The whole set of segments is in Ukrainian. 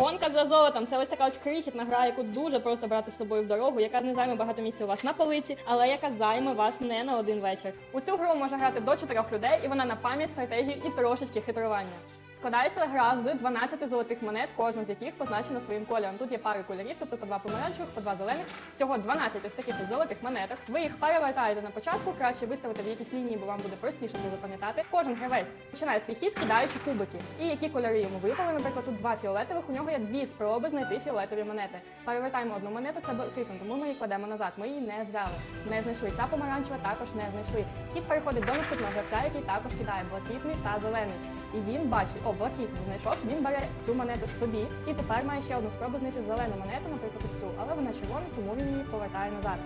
Гонка за золотом це ось така ось крихітна гра, яку дуже просто брати з собою в дорогу, яка не займе багато місця у вас на полиці, але яка займе вас не на один вечір. У цю гру може грати до чотирьох людей, і вона на пам'ять, стратегію і трошечки хитрування. Складається гра з 12 золотих монет, кожна з яких позначена своїм кольором. Тут є пари кольорів, тобто по два помаранчевих, по два зелених. Всього 12 ось таких золотих монеток. Ви їх перевертаєте на початку, краще виставити в якісь лінії, бо вам буде простіше це запам'ятати. Кожен гравець починає свій хід, кидаючи кубики. І які кольори йому випали, наприклад, тут два фіолетових. У нього є дві спроби знайти фіолетові монети. Перевертаємо одну монету, це блакитна, тому ми її кладемо назад. Ми її не взяли. Не знайшли. Ця помаранчева також не знайшли. Хід переходить до наступного гравця, який також кидає блакитний та зелений. І він бачить, о, блакитний знайшов, він бере цю монету собі і тепер має ще одну спробу знайти зелену монету, наприклад, цю, але вона червона, тому він її повертає назад.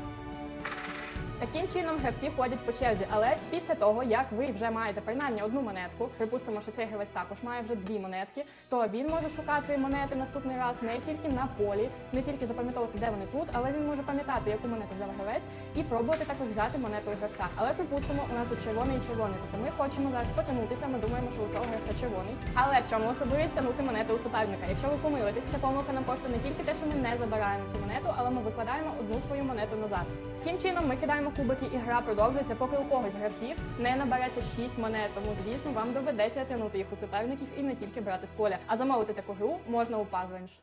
Таким чином гравці ходять по черзі, але після того, як ви вже маєте принаймні одну монетку, припустимо, що цей гравець також має вже дві монетки, то він може шукати монети наступний раз не тільки на полі, не тільки запам'ятовувати, де вони тут, але він може пам'ятати, яку монету взяв гравець, і пробувати також взяти монету гравця. Але припустимо, у нас тут червоний і червоний. Тобто ми хочемо зараз потягнутися. Ми думаємо, що у цього гравця червоний. Але в чому особливість тягнути монети у суперника? Якщо ви помилитесь, ця помилка нам коштує не тільки те, що ми не забираємо цю монету, але ми викладаємо одну свою монету назад. Таким чином ми кидаємо кубики, і гра продовжується, поки у когось гравців не набереться 6 монет. Тому, звісно, вам доведеться тягнути їх у суперників і не тільки брати з поля. А замовити таку гру можна у Puzzlench.